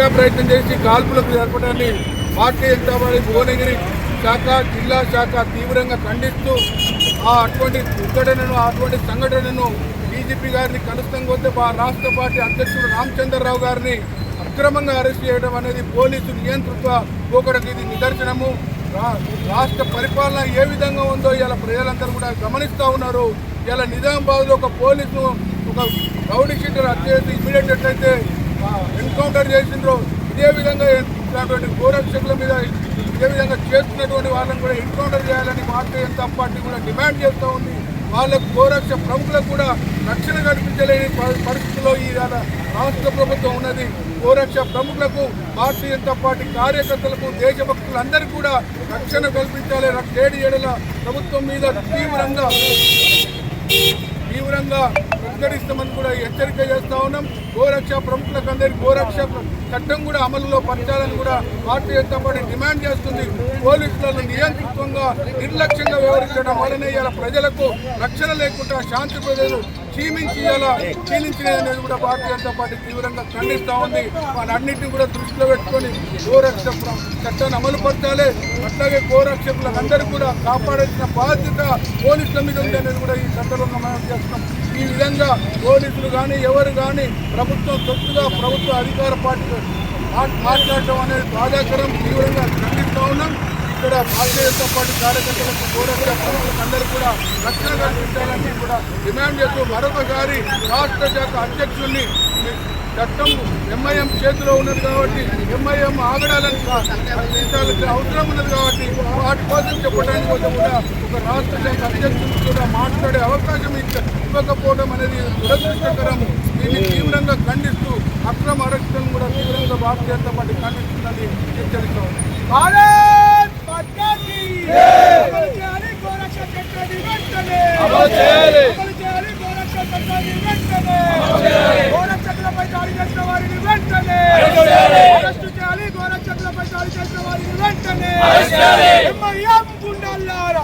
హత్యా ప్రయత్నం చేసి కాల్పులకు జరపడాన్ని భారతీయ జనతా పార్టీ భువనగిరి శాఖ జిల్లా శాఖ తీవ్రంగా ఖండిస్తూ ఆ అటువంటి దుర్ఘటనను అటువంటి సంఘటనను డీజీపీ గారిని కలుస్తాం పోతే మా రాష్ట్ర పార్టీ అధ్యక్షుడు రామచంద్రరావు గారిని అక్రమంగా అరెస్ట్ చేయడం అనేది పోలీసు నియంతృత్వ పోకడకు ఇది నిదర్శనము. రా- రాష్ట్ర పరిపాలన ఏ విధంగా ఉందో ఇలా ప్రజలందరూ కూడా గమనిస్తూ ఉన్నారు. ఇలా నిజామాబాద్లో ఒక పోలీసు ఒక రౌడీ షీటర్ అత్యర్థి ఇమీడియట్ ఎట్లయితే ఎన్కౌంటర్ చేసిండ్రో. ఇదే విధంగా ఇట్లాంటి గోరక్షకుల మీద ఇదే విధంగా చేస్తున్నటువంటి వాళ్ళని కూడా ఎన్కౌంటర్ చేయాలని భారతీయ జనతా పార్టీ కూడా డిమాండ్ చేస్తూ ఉంది. వాళ్ళకు గోరక్ష ప్రముఖులకు కూడా రక్షణ కల్పించలేని ప- పరిస్థితిలో ఈ రాష్ట్ర ప్రభుత్వం ఉన్నది. గోరక్ష ప్రముఖులకు భారతీయ జనతా పార్టీ కార్యకర్తలకు దేశభక్తులందరికీ కూడా రక్షణ కల్పించాలి. ఏడు ఏడల ప్రభుత్వం మీద తీవ్రంగా తీవ్రంగా ప్రతిఘటిస్తామని కూడా హెచ్చరిక చేస్తా ఉన్నాం. గోరక్ష ప్రముఖులకు అందరి గోరక్ష చట్టం కూడా అమలులో పరచాలని కూడా భారతీయ జనతా పార్టీ డిమాండ్ చేస్తుంది. పోలీసులను నియంత్రిత్వంగా నిర్లక్ష్యంగా వ్యవహరించడం వలన ఇలా ప్రజలకు రక్షణ లేకుండా శాంతి ప్రజలు క్షీమించి ఇలా క్షీణించలేదనేది కూడా భారతీయ జనతా పార్టీ తీవ్రంగా ఖండిస్తూ ఉంది. వాటన్నిటిని కూడా దృష్టిలో పెట్టుకొని గోరక్ష చట్టాన్ని అమలు పరచాలి. అట్లాగే గోరక్షకులకు అందరూ కూడా కాపాడాల్సిన బాధ్యత పోలీసుల మీద ఉంది అనేది కూడా ఈ సందర్భంగా మనం చేస్తున్నాం. ఈ విధంగా పోలీసులు కానీ ఎవరు కానీ ప్రభుత్వం సొత్తుగా ప్రభుత్వ అధికార పార్టీ మాట్లాడటం అనేది బాధాకరం తీవ్రంగా ఖండిస్తూ ఉన్నాం. ఇక్కడ భారతీయ జనతా పార్టీ కార్యకర్తలకు గోరక్ష ప్రముఖులకు అందరూ కూడా రక్షణ కల్పించాలని కూడా డిమాండ్ చేస్తూ మరొకసారి రాష్ట్ర శాఖ అధ్యక్షుల్ని చట్టం ఎంఐఎం చేతిలో ఉన్నది కాబట్టి ఎంఐఎం ఆగడాలని రక్షించాల్సిన అవసరం ఉన్నది కాబట్టి వాటి కోసం చెప్పడానికి కోసం కూడా ఒక రాష్ట్ర శాఖ అధ్యక్షులు కూడా మాట్లాడే అవకాశం ఇవ్వకపోవడం అనేది దురదృష్టకరము. దీన్ని తీవ్రంగా ఖండిస్తూ అక్రమ అరెస్టులను కూడా తీవ్రంగా భారతీయ జనతా పార్టీ ఖండిస్తుందని హెచ్చరిస్తాం. గోరక్షకులపై దాడి చేసిన వారిని వెంటనే. అరెస్టు చేయాలి. గోరక్షకులపై దాడి చేసిన వారిని వెంటనే ఎంఐఎం గుండాలారా